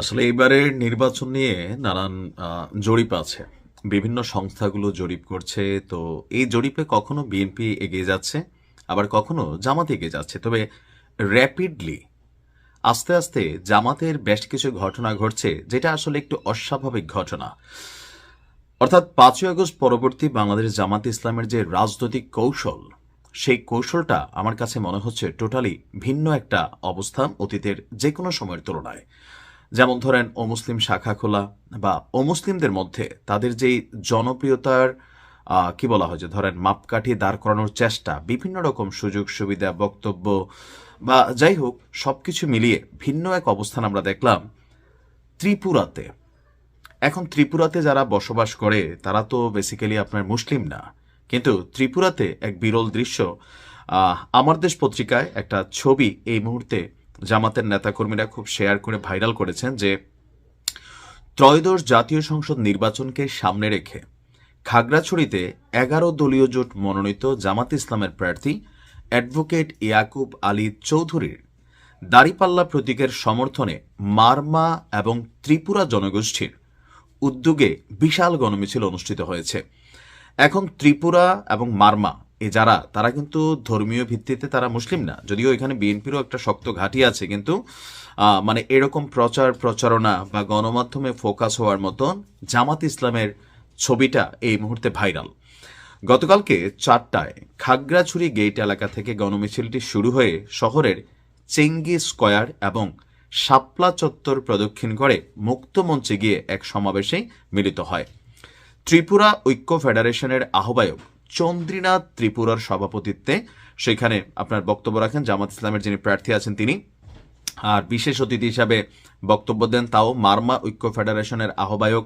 আসলে এইবারের নির্বাচন নিয়ে নানান জরিপ আছে। বিভিন্ন সংস্থাগুলো জরিপ করছে। তো এই জরিপে কখনো বিএনপি এগিয়ে যাচ্ছে, আবার কখনো জামাত এগিয়ে যাচ্ছে। তবে র্যাপিডলি আস্তে আস্তে জামাতের বেশ কিছু ঘটনা ঘটছে, যেটা আসলে একটু অস্বাভাবিক ঘটনা। অর্থাৎ পাঁচই আগস্ট পরবর্তী বাংলাদেশ জামাত ইসলামের যে রাজনৈতিক কৌশল, সেই কৌশলটা আমার কাছে মনে হচ্ছে টোটালি ভিন্ন একটা অবস্থান অতীতের যে কোনো সময়ের তুলনায়। যেমন ধরেন, অমুসলিম শাখা খোলা বা অমুসলিমদের মধ্যে তাদের যেই জনপ্রিয়তার কি বলা হয় যে, ধরেন, মাপকাঠি দাঁড় করানোর চেষ্টা, বিভিন্ন রকম সুযোগ সুবিধা, বক্তব্য বা যাই হোক, সবকিছু মিলিয়ে ভিন্ন এক অবস্থান আমরা দেখলাম ত্রিপুরাতে। এখন ত্রিপুরাতে যারা বসবাস করে, তারা তো বেসিক্যালি আপনার মুসলিম না। কিন্তু ত্রিপুরাতে এক বিরল দৃশ্য আমার দেশ পত্রিকায় একটা ছবি এই মুহূর্তে জামাতের নেতাকর্মীরা খুব শেয়ার করে ভাইরাল করেছেন যে ত্রয়োদশ জাতীয় সংসদ নির্বাচনকে সামনে রেখে খাগড়াছড়িতে এগারো দলীয় জোট মনোনীত জামাত ইসলামের প্রার্থী অ্যাডভোকেট ইয়াকুব আলী চৌধুরীর দাড়িপাল্লা প্রতীকের সমর্থনে মারমা এবং ত্রিপুরা জনগোষ্ঠীর উদ্যোগে বিশাল গণমিছিল অনুষ্ঠিত হয়েছে। এখন ত্রিপুরা এবং মারমা এ যারা, তারা কিন্তু ধর্মীয় ভিত্তিতে তারা মুসলিম না। যদিও এখানে বিএনপিরও একটা শক্ত ঘাঁটি আছে, কিন্তু মানে এরকম প্রচার, প্রচারণা বা গণমাধ্যমে ফোকাস হওয়ার মতন জামাত ইসলামের ছবিটা এই মুহূর্তে ভাইরাল। গতকালকে চারটায় খাগড়াছড়ি গেট এলাকা থেকে গণমিছিলটি শুরু হয়ে শহরের চেঙ্গি স্কয়ার এবং শাপলা চত্বর প্রদক্ষিণ করে মুক্তমঞ্চে গিয়ে এক সমাবেশে মিলিত হয়। ত্রিপুরা ঐক্য ফেডারেশনের আহ্বায়ক চন্দ্রীনাথ ত্রিপুরার সভাপতিত্বে। সেখানে আপনার বক্তব্য রাখেন জামাত ইসলামের যিনি প্রার্থী আছেন তিনি। আর বিশেষ অতিথি হিসাবে বক্তব্য দেন তাও মার্মা ঐক্য ফেডারেশনের আহ্বায়ক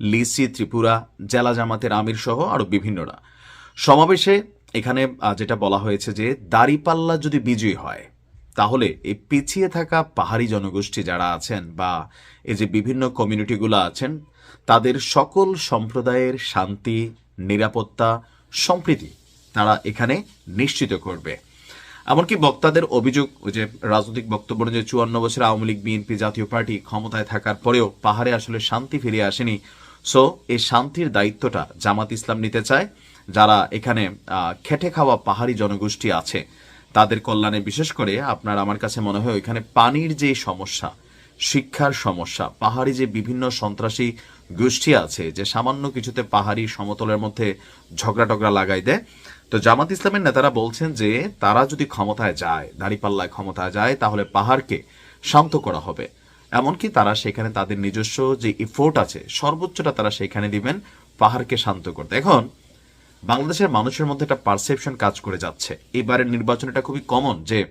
লিসি ত্রিপুরা, জেলা জামাতের আমির সহ আরও বিভিন্নরা। সমাবেশে এখানে যেটা বলা হয়েছে যে দাড়িপাল্লা যদি বিজয়ী হয়, তাহলে এই পিছিয়ে থাকা পাহাড়ি জনগোষ্ঠী যারা আছেন বা এই যে বিভিন্ন কমিউনিটিগুলো আছেন, তাদের সকল সম্প্রদায়ের শান্তি, নিরাপত্তা সম্প্রীতি তারা এখানে নিশ্চিত করবে। এমনকি বক্তাদের অভিযোগ যে রাজনৈতিক বক্তব্য যে চুয়ান্ন বছর আওয়ামী লীগ, বিএনপি জাতীয় পার্টি ক্ষমতায় থাকার পরেও পাহাড়ে আসলে শান্তি ফিরে আসেনি। সো এই শান্তির দায়িত্বটা জামাত ইসলাম নিতে চায়, যারা এখানে খেটে খাওয়া পাহাড়ি জনগোষ্ঠী আছে। তাদের কল্যাণে বিশেষ করে আপনার, আমার কাছে মনে হয় ওইখানে পানির যে সমস্যা শিক্ষার সমস্যা। পাহাড়ি যে বিভিন্ন সন্ত্রাসী গোষ্ঠী আছে, যে সামান্য কিছুতে পাহাড়ি সমতলের মধ্যে ঝগড়া টগড়া লাগাই দেয়। তো জামাত ইসলামের নেতারা বলছেন যে, তারা যদি ক্ষমতায় যায়, দাঁড়িপাল্লায় ক্ষমতায় যায়, তাহলে পাহাড়কে শান্ত করা হবে। এমনকি তারা সেখানে তাদের নিজস্ব যে ইফোর্ট আছে, সর্বোচ্চটা তারা সেখানে দিবেন, পাহাড়কে শান্ত করতে। এখন, বাংলাদেশের মানুষের মধ্যে একটা পারসেপশন কাজ করে যাচ্ছে। এবারের নির্বাচন এটা খুবই কমন যে,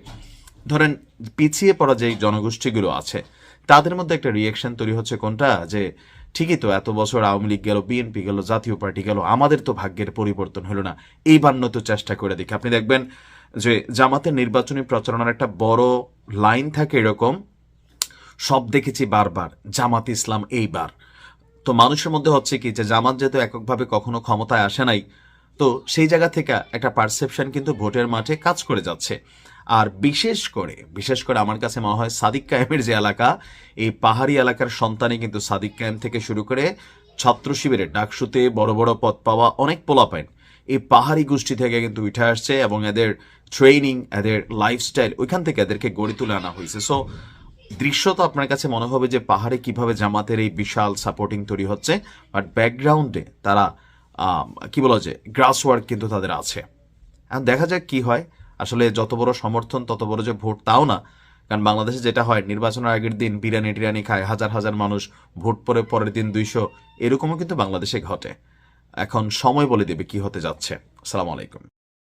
ধরেন পিছিয়ে পড়া যে জনগোষ্ঠীগুলো আছে তাদের মধ্যে একটা রিয়েকশন তৈরি হচ্ছে কোনটা? যে ঠিকই তো এত বছর আওয়ামী লীগ গেল বিএনপি গেল, জাতীয় পার্টি গেল, আমাদের তো ভাগ্যের পরিবর্তন হলো না। এইবার তো চেষ্টা করে দেখি। আপনি দেখবেন যে জামাতের নির্বাচনী প্রচারণার একটা বড় লাইন থাকে এরকম, সব দেখেছি বারবার, জামাত ইসলাম এইবার। তো মানুষের মধ্যে হচ্ছে কি যে জামাত যেহেতু এককভাবে কখনো ক্ষমতায় আসে নাই, তো সেই জায়গা থেকে একটা পারসেপশন কিন্তু ভোটের মাঠে কাজ করে যাচ্ছে। আর বিশেষ করে বিশেষ করে আমার কাছে মনে হয় সাদিক কায়েমের যে এলাকা, এই পাহাড়ি এলাকার সন্তানই কিন্তু সাদিক কায়েম থেকে শুরু করে ছাত্র শিবিরের ডাকসুতে বড় বড় পদ পাওয়া অনেক পোলাপাইন। এই পাহাড়ি গোষ্ঠী থেকে কিন্তু উঠে আসছে এবং এদের ট্রেনিং এদের লাইফস্টাইল ওইখান থেকে এদেরকে গড়ে তুলে আনা হয়েছে। সো দৃশ্য তো আপনার কাছে মনে হবে যে পাহাড়ে কীভাবে জামাতের এই বিশাল সাপোর্টিং তৈরি হচ্ছে বাট ব্যাকগ্রাউন্ডে তারা কি বলা যায় গ্রাস ওয়ার্ক কিন্তু তাদের আছে। দেখা যাক কি হয়। আসলে যত বড় সমর্থন, তত বড় যে ভোট, তাও না। কারণ বাংলাদেশে যেটা হয়, নির্বাচনের আগের দিন বিরিয়ানি টিরানি খায় হাজার হাজার মানুষ, ভোট পরে পরের দিন দুইশো। এরকমও কিন্তু বাংলাদেশে ঘটে। এখন সময় বলে দেবে কি হতে যাচ্ছে। আসসালামু আলাইকুম।